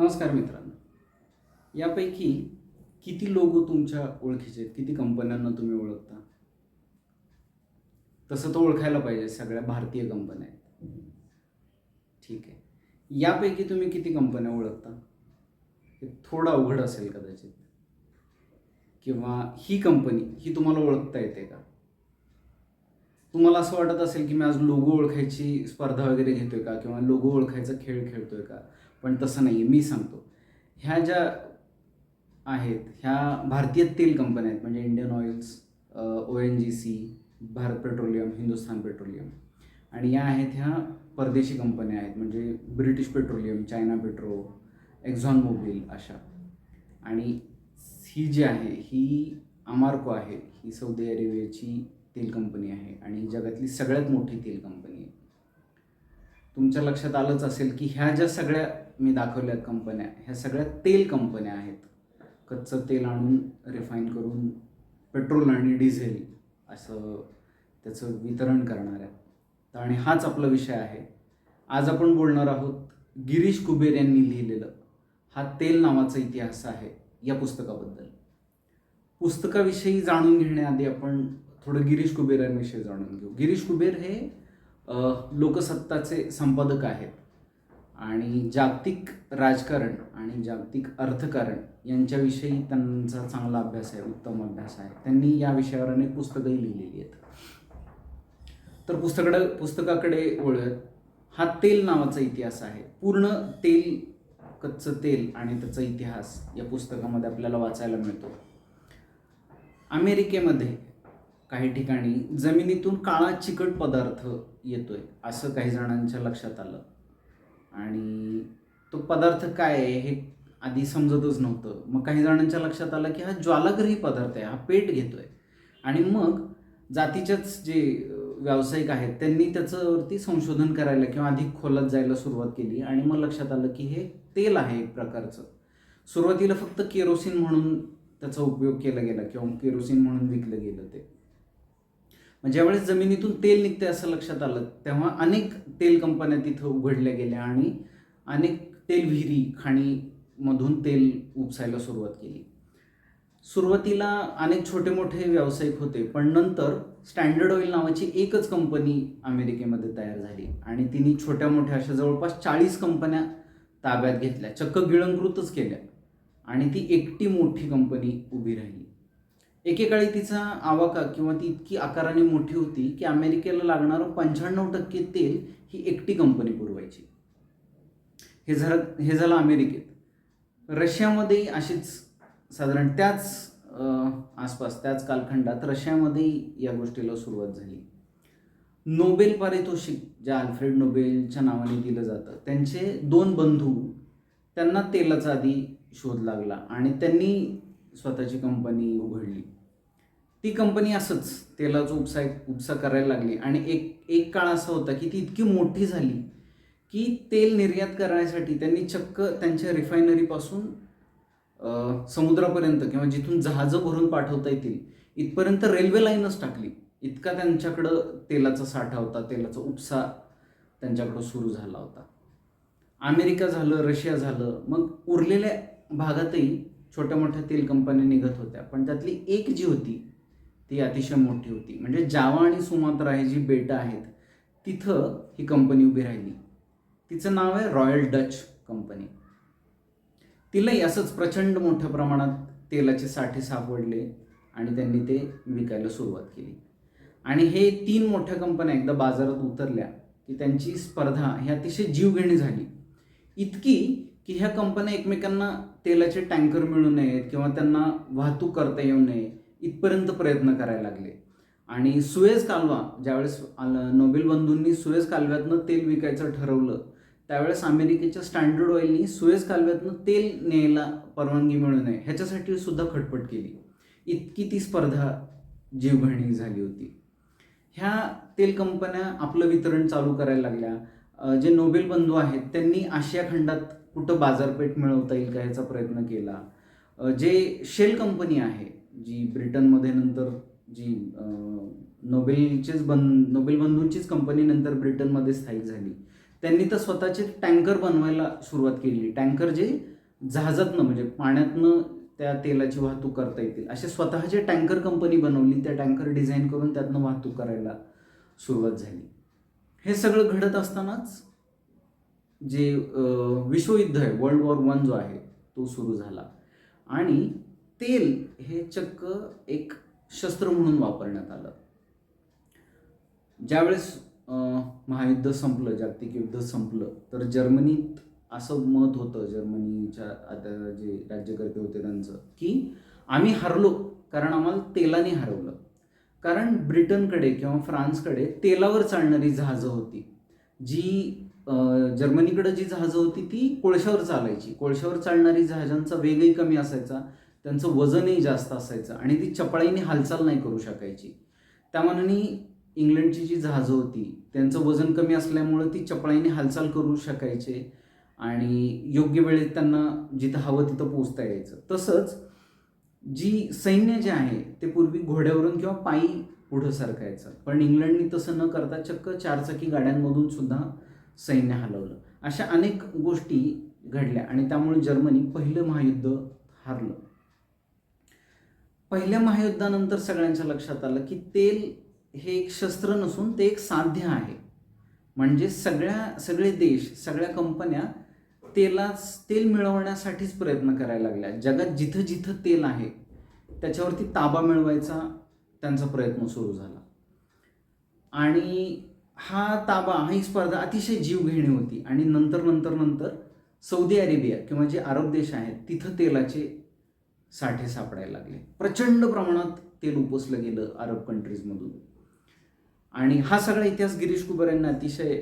नमस्कार मित्रांनो. यापैकी किती लोक तुमच्या ओळखीचे आहेत? किती कंपन्यांना तुम्ही ओळखता? तसं तर ओळखायला पाहिजे सगळ्या भारतीय कंपन्या आहेत. ठीक आहे. यापैकी तुम्ही किती कंपन्या ओळखता? हे थोडं अवघड असेल कदाचित. किंवा ही कंपनी ही तुम्हाला ओळखता येते का? तुम्हाला असं वाटत असेल की मी आज लोगो ओळखायची स्पर्धा वगैरे घेतोय का? किंवा लोगो ओळखायचा खेळ खेळतोय का? पण तसं नाही आहे मी सांगतो. ह्या ज्या आहेत ह्या भारतीय तेल कंपन्या आहेत म्हणजे Indian oils O N G C Bharat petroleum Hindustan petroleum. आणि या आहेत ह्या परदेशी कंपन्या आहेत म्हणजे British petroleum China petro Exxon Mobil अशा. आणि ही जी आहे ही अमार्को आहे ही सौदी अरेबियाची तेल कंपनी आहे. आणि जगातली सगळ्यात मोठी तेल कंपनी आहे. तुमच्या लक्षात आलंच असेल की ह्या ज्या सगळ्या मी दाखवल्या कंपन्या ह्या सगळ्या तेल कंपन्या आहेत. कच्चं तेल आणून रिफाईन करून पेट्रोल आणि डिझेल असं त्याचं वितरण करणाऱ्या तर आणि हाच आपला विषय आहे. आज आपण बोलणार आहोत गिरीश कुबेर यांनी लिहिलेलं हा तेल नावाचा इतिहास आहे या पुस्तकाबद्दल. पुस्तकाविषयी जाणून घेण्याआधी आपण थोडं गिरीश कुबेरांविषयी जाणून घेऊ. गिरीश कुबेर हे लोकसत्ताचे संपादक आहेत. आणि जागतिक राजकारण आणि जागतिक अर्थकारण यांच्याविषयी त्यांचा चांगला अभ्यास आहे उत्तम अभ्यास आहे. त्यांनी या विषयावर अनेक पुस्तकंही लिहिलेली आहेत. तर पुस्तकडं पुस्तकाकडे ओळख हा तेल नावाचा इतिहास आहे. पूर्ण तेल कच्चं तेल आणि त्याचा इतिहास या पुस्तकामध्ये आपल्याला वाचायला मिळतो. अमेरिकेमध्ये काही ठिकाणी जमिनीतून काळा चिकट पदार्थ येतोय असं काही जणांच्या लक्षात आलं. आणि तो पदार्थ काय आहे हे आधी समजतच नव्हतं. मग काही जणांच्या लक्षात आलं की हा ज्वालाग्रही पदार्थ आहे हा पेट घेतोय. आणि मग जातीच्याच जे व्यावसायिक आहेत त्यांनी त्याच्यावरती संशोधन करायला किंवा अधिक खोलात जायला सुरुवात केली. आणि मग लक्षात आलं की हे तेल आहे एक प्रकारचं. सुरुवातीला फक्त केरोसिन म्हणून त्याचा उपयोग केला गेला किंवा केरोसिन म्हणून विकलं गेलं ते. मग ज्यावेळेस जमिनीतून तेल निघते असं लक्षात आलं तेव्हा अनेक तेल कंपन्या तिथं उघडल्या गेल्या आणि अनेक तेल विहिरी खाणीमधून तेल उपसायला सुरुवात केली. सुरुवातीला अनेक छोटे मोठे व्यावसायिक होते पण नंतर स्टँडर्ड ऑइल नावाची एकच कंपनी अमेरिकेमध्ये तयार झाली आणि तिने छोट्या मोठ्या अशा जवळपास चाळीस कंपन्या ताब्यात घेतल्या चक्क गिळंकृतच केल्या आणि ती एकटी मोठी कंपनी उभी राहिली. एकेकाळी तिचा आवाका किंवा ती इतकी आकाराने मोठी होती की अमेरिकेला लागणारं पंच्याण्णव टक्के तेल ही एकटी कंपनी पुरवायची. हे झालं हे झालं अमेरिकेत. रशियामध्येही अशीच साधारण त्याच आसपास त्याच कालखंडात रशियामध्येही या गोष्टीला सुरुवात झाली. नोबेल पारितोषिक ज्या अल्फ्रेड नोबेलच्या नावाने दिलं जातं त्यांचे दोन बंधू त्यांना तेलाचा आधी शोध लागला आणि त्यांनी स्वतःची कंपनी उघडली. ती कंपनी असंच तेलाचा उपसा उपसा करायला लागली. आणि एक एक काळ असा होता की ती इतकी मोठी झाली की तेल निर्यात करण्यासाठी त्यांनी चक्क त्यांच्या रिफायनरीपासून समुद्रापर्यंत किंवा जिथून जहाजं भरून पाठवता येतील इथपर्यंत रेल्वे लाईनच टाकली. इतका त्यांच्याकडं तेलाचा साठा होता तेलाचा उपसा त्यांच्याकडं सुरू झाला होता. अमेरिका झालं रशिया झालं मग उरलेल्या भागातही छोट्या मोठ्या तेल कंपन्या निघत होत्या. पण त्यातली एक जी होती ती अतिशय मोठी होती. म्हणजे जावा आणि सुमात्रा हे जी बेटं आहेत तिथं ही कंपनी उभी राहिली. तिचं नाव आहे रॉयल डच कंपनी तिलाही असंच प्रचंड मोठ्या प्रमाणात तेलाचे साठे सापडले आणि त्यांनी ते विकायला सुरुवात केली. आणि हे तीन मोठ्या कंपन्या एकदा बाजारात उतरल्या की त्यांची स्पर्धा ही अतिशय जीवघेणी झाली. इतकी की ह्या कंपन्या एकमेकांना तेलाचे टँकर मिळू नयेत किंवा त्यांना वाहतूक करता येऊ नये इथपर्यंत प्रयत्न करायला लागले. आणि सुएज कालवा ज्यावेळेस नोबेल बंधूंनी सुएज कालव्यातनं तेल विकायचं ठरवलं त्यावेळेस अमेरिकेच्या स्टँडर्ड ऑइलनी सुएज कालव्यातनं तेल न्यायला परवानगी मिळू नये ह्याच्यासाठी सुद्धा खटपट केली. इतकी ती स्पर्धा जीवघाणी झाली होती. ह्या तेल कंपन्या आपलं वितरण चालू करायला लागल्या. जे नोबेल बंधू आहेत त्यांनी आशिया खंडात कुठं बाजारपेठ मिळवता येईल का ह्याचा प्रयत्न केला? जे शेल कंपनी आहे जी ब्रिटनमध्ये नंतर जी नोबेलचीच नोबेलचेच बन नोबेल बंधूंचीच कंपनी नंतर ब्रिटनमध्ये स्थायिक झाली. त्यांनी तर स्वतःचे टँकर बनवायला सुरुवात केली. टँकर जे जहाजातनं म्हणजे पाण्यातनं त्या तेलाची वाहतूक करता येतील. असे स्वतःचे टँकर कंपनी बनवली त्या टँकर डिझाईन करून त्यातनं वाहतूक करायला सुरुवात झाली. हे सगळं घडत असतानाच जे विश्वयुद्ध आहे वर्ल्ड वॉर वन जो आहे तो सुरू झाला. आणि तेल हे चक्क एक शस्त्र म्हणून वापरण्यात आलं. ज्यावेळेस महायुद्ध संपलं जागतिक युद्ध संपलं तर जर्मनीत असं मत होतं जर्मनीच्या आता जे राज्यकर्ते होते त्यांचं की आम्ही हरलो कारण आम्हाला तेलाने हरवलं. कारण ब्रिटनकडे किंवा फ्रान्सकडे तेलावर चालणारी जहाजं होती जी जर्मनीकडे जी जहाजं होती ती कोळशावर चालायची. कोळशावर चालणारी जहाजांचा वेगही कमी असायचा. त्यांचं वजनही जास्त असायचं आणि ती चपळाईने हालचाल नाही करू शकायची. त्यामानाने इंग्लंडची जी जहाजं होती त्यांचं वजन कमी असल्यामुळं ती चपळाईने हालचाल करू शकायचे आणि योग्य वेळेत त्यांना जिथं हवं तिथं पोचता यायचं. तसंच जी सैन्य जे आहे ते पूर्वी घोड्यावरून किंवा पायी पुढं सरकायचं. पण इंग्लंडनी तसं न करता चक्क चारचाकी गाड्यांमधून सुद्धा सैन्य हलवलं. अशा अनेक गोष्टी घडल्या आणि त्यामुळे जर्मनी पहिलं महायुद्ध हारलं. पहिल्या महायुद्धानंतर सगळ्यांच्या लक्षात आलं की तेल हे एक शस्त्र नसून ते एक साध्य आहे. म्हणजे सगळ्या सगळे देश सगळ्या कंपन्या तेलाच तेल मिळवण्यासाठीच प्रयत्न करायला लागल्या. जगात जिथं जिथं तेल आहे त्याच्यावरती ताबा मिळवायचा त्यांचा प्रयत्न सुरू झाला. आणि हा ताबा ही स्पर्धा अतिशय जीवघेणी होती. आणि नंतर नंतर नंतर सौदी अरेबिया किंवा जे अरब देश आहेत तिथं तेलाचे साठे सापडायला लागले. प्रचंड प्रमाणात तेल उपसलं गेलं अरब कंट्रीजमधून आणि हा सगळा इतिहास गिरीश कुबर यांनी अतिशय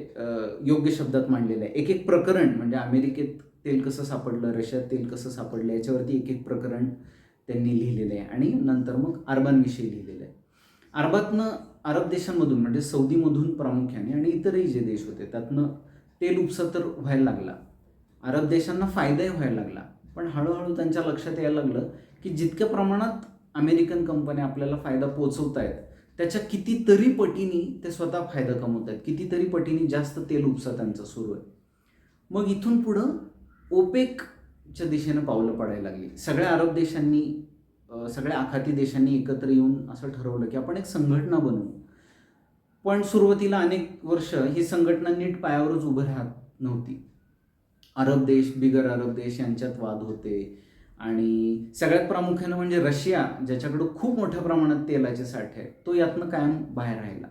योग्य शब्दात मांडलेला आहे. एक एक प्रकरण म्हणजे अमेरिकेत तेल कसं सापडलं रशियात तेल कसं सापडलं याच्यावरती एक एक प्रकरण त्यांनी लिहिलेलं आहे. आणि नंतर मग अरबांविषयी लिहिलेलं आहे. अरबातनं अरब देशांमधून म्हणजे सौदीमधून प्रामुख्याने आणि इतरही जे देश होते त्यातनं तेल उपसा तर व्हायला लागला. अरब देशांना फायदाही व्हायला लागला. पण हळूहळू त्यांच्या लक्षात यायला लागलं की जितक्या प्रमाणात अमेरिकन कंपन्या आपल्याला फायदा पोचवत आहेत त्याच्या कितीतरी पटीने ते स्वतः फायदा कमवत आहेत कितीतरी पटीने जास्त तेल उपसा त्यांचा सुरू आहे. मग इथून पुढं ओपेकच्या दिशेनं पावलं पडायला लागली. सगळ्या अरब देशांनी सगळ्या आखाती देशांनी एकत्र येऊन असं ठरवलं की आपण एक संघटना बनवू. पण सुरुवातीला अनेक वर्ष ही संघटना नीट पायावरच उभं राहत नव्हती. अरब देश बिगर अरब देश यांच्यात वाद होते. आणि सगळ्यात प्रामुख्यानं म्हणजे रशिया ज्याच्याकडं खूप मोठ्या प्रमाणात तेलाचे साठे आहेत तो यातनं कायम बाहेर राहिला.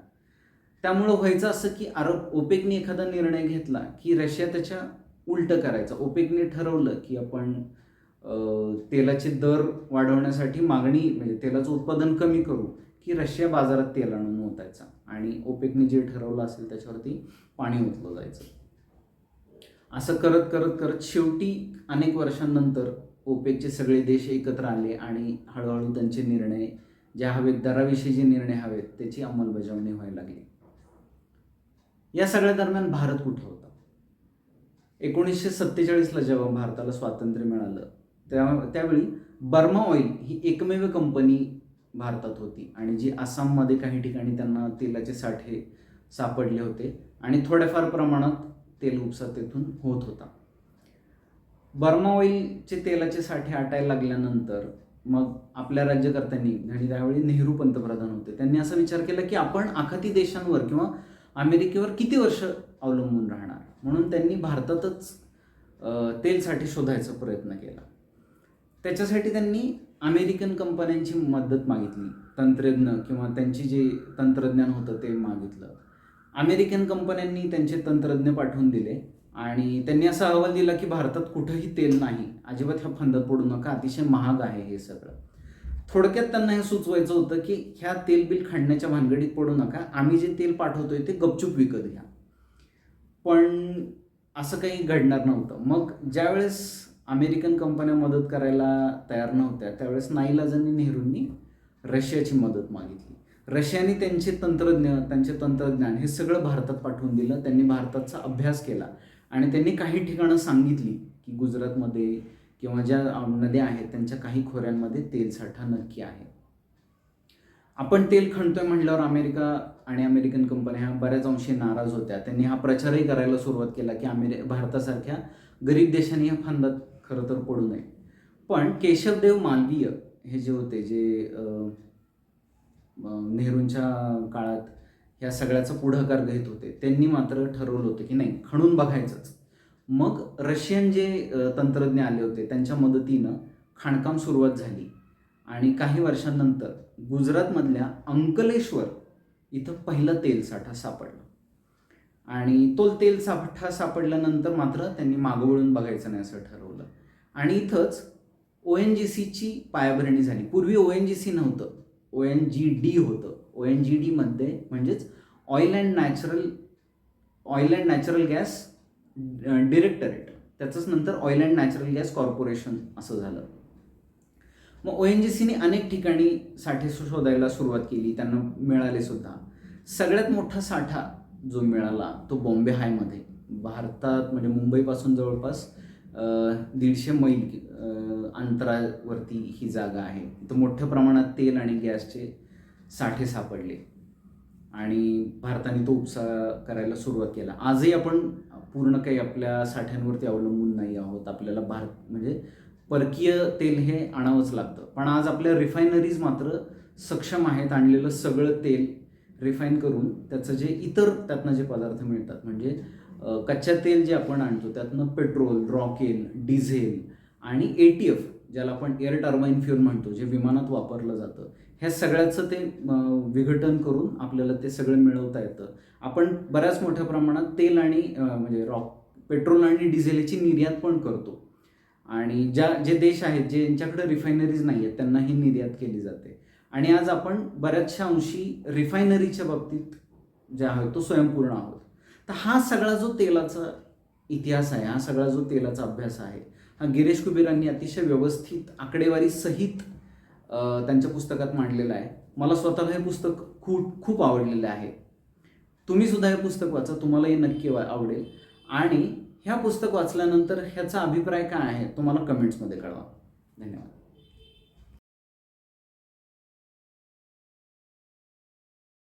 त्यामुळं व्हायचं असं की अरब ओपेकने एखादा निर्णय घेतला की रशिया त्याच्या उलटं करायचा. ओपेकने ठरवलं की आपण तेलाचे दर वाढवण्यासाठी मागणी म्हणजे तेलाचं उत्पादन कमी करू. की रशिया बाजारात तेल आणून ओतायचा आणि ओपेकने जे ठरवलं असेल त्याच्यावरती पाणी ओतलं जायचं. असं करत करत करत शेवटी अनेक वर्षांनंतर ओपेकचे सगळे देश एकत्र आले आणि हळूहळू त्यांचे निर्णय ज्या हवेत दराविषयी जे निर्णय हवेत त्याची अंमलबजावणी व्हायला लागली. या सगळ्या दरम्यान भारत कुठं होता? एकोणीसशे सत्तेचाळीसला जेव्हा भारताला स्वातंत्र्य मिळालं त्या त्यावेळी बर्मा ऑइल ही एकमेव कंपनी भारतात होती. आणि जी आसाममध्ये काही ठिकाणी त्यांना तेलाचे साठे सापडले होते आणि थोड्याफार प्रमाणात तेल उपसा तेथून होत होता. बर्मा ऑइलचे तेलाचे साठे आटायला लागल्यानंतर मग आपल्या राज्यकर्त्यांनी आणि त्यावेळी नेहरू पंतप्रधान होते त्यांनी असा विचार केला की आपण आखाती देशांवर किंवा अमेरिकेवर किती वर्ष अवलंबून राहणार? म्हणून त्यांनी भारतातच तेलसाठी शोधायचा प्रयत्न केला. त्याच्यासाठी त्यांनी अमेरिकन कंपन्यांची मदत मागितली तंत्रज्ञ किंवा त्यांची जे तंत्रज्ञान होतं ते मागितलं. अमेरिकन कंपन्यांनी त्यांचे तंत्रज्ञ पाठवून दिले आणि त्यांनी असा अहवाल दिला की भारतात कुठंही तेल नाही. अजिबात ह्या फंदात पडू नका अतिशय महाग आहे हे सगळं. थोडक्यात त्यांना हे सुचवायचं होतं की ह्या तेल बिल खाण्याच्या भानगडीत पडू नका आम्ही जे तेल पाठवतोय ते गपचूप विकत घ्या. पण असं काही घडणार नव्हतं. मग ज्यावेळेस अमेरिकन कंपन्या मदत करायला तयार नव्हत्या. त्यावेळेस नाईलाजांनी नेहरूंनी रशियाची मदत मागितली. रशियाने त्यांचे तंत्रज्ञ त्यांचे तंत्रज्ञान हे सगळं भारतात पाठवून दिलं. त्यांनी भारताचा अभ्यास केला आणि त्यांनी काही ठिकाणं सांगितली की गुजरातमध्ये किंवा ज्या नद्या आहेत त्यांच्या काही खोऱ्यांमध्ये तेल साठा नक्की आहे. आपण तेल खणतोय म्हटल्यावर अमेरिका आणि अमेरिकन कंपन्या ह्या बऱ्याच अंशी नाराज होत्या. त्यांनी हा प्रचारही करायला सुरुवात केला की अमेरि भारतासारख्या गरीब देशांनी या फंदात खरं तर पडू नये. पण केशवदेव मालवीय हे जे होते जे नेहरूंच्या काळात ह्या सगळ्याचा पुढाकार घेत होते त्यांनी मात्र ठरवलं होतं की नाही खणून बघायचंच. मग रशियन जे तंत्रज्ञ आले होते त्यांच्या मदतीनं खाणकाम सुरुवात झाली. आणि काही वर्षांनंतर गुजरातमधल्या अंकलेश्वर इथं पहिलं तेल साठा सापडला. आणि तो तेल साठा सापडल्यानंतर मात्र त्यांनी मागवळून बघायचं नाही असं ठरवलं. आणि इथंच ओ एन जी सीची पायाभरणी झाली. पूर्वी ओ एन जी सी नव्हतं. ओ एन जी डी होतं. ओ एन जी डीमध्ये म्हणजेच oil and natural oil and natural gas directorate त्याचंच नंतर oil and natural gas corporation असं झालं. मग ओ एन जी सीने अनेक ठिकाणी साठे शोधायला सुरुवात केली. त्यांना मिळाले सुद्धा. सगळ्यात मोठा साठा जो मिळाला तो बॉम्बे हायमध्ये. भारतात म्हणजे मुंबईपासून जवळपास दीडशे मैल अंतरावरती ही जागा आहे. इथं मोठ्या प्रमाणात तेल आणि गॅसचे साठे सापडले. आणि भारताने तो उपसा करायला सुरुवात केला. आजही आपण पूर्ण काही आपल्या साठ्यांवरती अवलंबून नाही आहोत. आपल्याला भारत म्हणजे परकीय तेल हे आणावंच लागतं. पण आज आपल्या रिफायनरीज मात्र सक्षम आहेत आणलेलं सगळं तेल रिफाईन करून त्याचं जे इतर त्यातनं जे पदार्थ मिळतात म्हणजे कच्च्या तेल जे आपण आणतो त्यातनं पेट्रोल रॉकेल डिझेल आणि ए टी एफ ज्याला आपण एअर टर्बाईन फ्युल म्हणतो जे विमानात वापरलं जातं ह्या सगळ्याचं ते विघटन करून आपल्याला ते सगळं मिळवता येतं. आपण बऱ्याच मोठ्या प्रमाणात तेल आणि म्हणजे रॉक पेट्रोल आणि डिझेलची निर्यात पण करतो. आणि ज्या जे देश आहेत जे यांच्याकडे रिफायनरीज नाही आहेत त्यांना ही निर्यात केली जाते. आणि आज आपण बऱ्याचशा अंशी रिफायनरीच्या बाबतीत जे आहोत तो स्वयंपूर्ण आहोत. तर हा सगळा जो तेलाचा इतिहास आहे हा सगळा जो तेलाचा अभ्यास आहे हा गिरीश कुबेरांनी अतिशय व्यवस्थित आकडेवारी सहित त्यांच्या पुस्तकात मांडलेला आहे. मला स्वतःला हे पुस्तक खूप खूप आवडलेलं आहे. तुम्ही सुद्धा हे पुस्तक वाचा तुम्हालाही नक्की वा- आवडेल. आणि ह्या पुस्तक वाचल्यानंतर ह्याचा अभिप्राय काय आहे तुम्हाला कमेंट्समध्ये कळवा. धन्यवाद.